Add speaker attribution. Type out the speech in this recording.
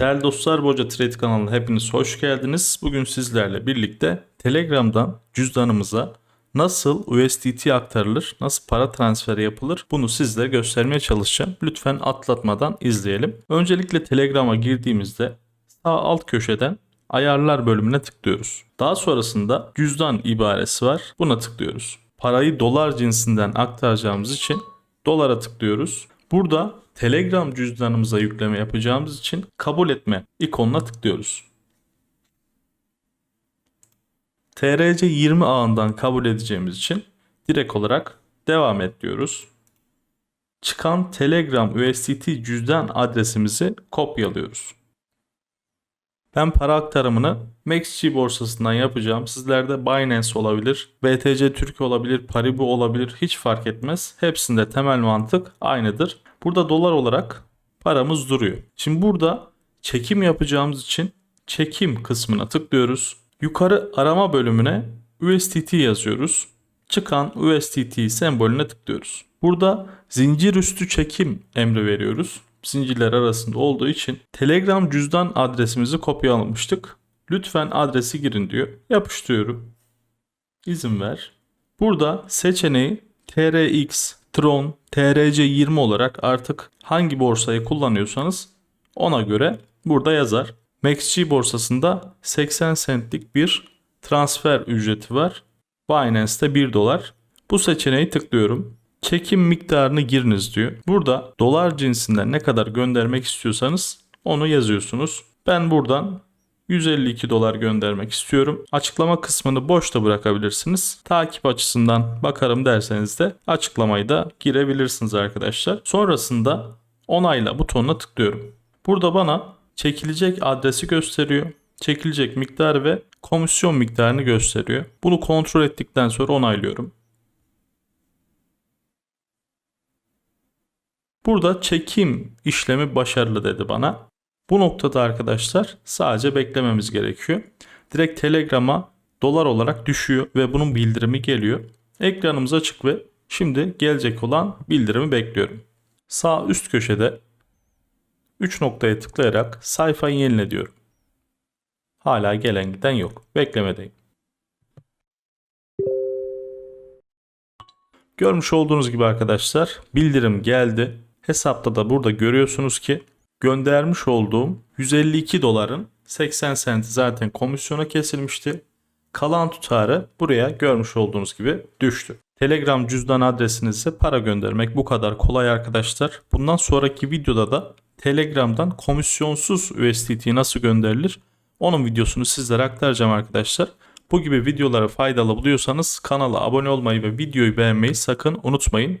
Speaker 1: Değerli dostlar Boca Trade kanalına hepiniz hoş geldiniz. Bugün sizlerle birlikte Telegram'dan cüzdanımıza nasıl USDT aktarılır, nasıl para transferi yapılır bunu sizlere göstermeye çalışacağım. Lütfen atlatmadan izleyelim. Öncelikle Telegram'a girdiğimizde sağ alt köşeden ayarlar bölümüne tıklıyoruz. Daha sonrasında cüzdan ibaresi var. Buna tıklıyoruz. Parayı dolar cinsinden aktaracağımız için dolara tıklıyoruz. Burada Telegram cüzdanımıza yükleme yapacağımız için kabul etme ikonuna tıklıyoruz. TRC20 ağından kabul edeceğimiz için direkt olarak devam et diyoruz. Çıkan Telegram USDT cüzdan adresimizi kopyalıyoruz. Ben para aktarımını MaxG borsasından yapacağım. Sizlerde Binance olabilir, BTC Türk olabilir, Paribu olabilir hiç fark etmez. Hepsinde temel mantık aynıdır. Burada dolar olarak paramız duruyor. Şimdi burada çekim yapacağımız için çekim kısmına tıklıyoruz. Yukarı arama bölümüne USDT yazıyoruz. Çıkan USDT sembolüne tıklıyoruz. Burada zincir üstü çekim emri veriyoruz zincirler arasında olduğu için Telegram cüzdan adresimizi kopyalamıştık. Lütfen adresi girin diyor. Yapıştırıyorum. İzin ver. Burada seçeneği TRX, Tron, TRC20 olarak artık hangi borsayı kullanıyorsanız ona göre burada yazar. MaxG borsasında 80 centlik bir transfer ücreti var. Binance'te 1 dolar. Bu seçeneği tıklıyorum çekim miktarını giriniz diyor. Burada dolar cinsinden ne kadar göndermek istiyorsanız onu yazıyorsunuz. Ben buradan 152 dolar göndermek istiyorum. Açıklama kısmını boşta bırakabilirsiniz. Takip açısından bakarım derseniz de açıklamayı da girebilirsiniz arkadaşlar. Sonrasında onayla butonuna tıklıyorum. Burada bana çekilecek adresi gösteriyor. Çekilecek miktar ve komisyon miktarını gösteriyor. Bunu kontrol ettikten sonra onaylıyorum. Burada çekim işlemi başarılı dedi bana. Bu noktada arkadaşlar sadece beklememiz gerekiyor. Direkt Telegram'a dolar olarak düşüyor ve bunun bildirimi geliyor. Ekranımız açık ve şimdi gelecek olan bildirimi bekliyorum. Sağ üst köşede 3 noktaya tıklayarak sayfayı yenile diyorum. Hala gelen giden yok. Beklemedeyim. Görmüş olduğunuz gibi arkadaşlar bildirim geldi. Hesapta da burada görüyorsunuz ki göndermiş olduğum 152 doların 80 senti zaten komisyona kesilmişti. Kalan tutarı buraya görmüş olduğunuz gibi düştü. Telegram cüzdan adresinize para göndermek bu kadar kolay arkadaşlar. Bundan sonraki videoda da Telegram'dan komisyonsuz USDT nasıl gönderilir onun videosunu sizlere aktaracağım arkadaşlar. Bu gibi videoları faydalı buluyorsanız kanala abone olmayı ve videoyu beğenmeyi sakın unutmayın.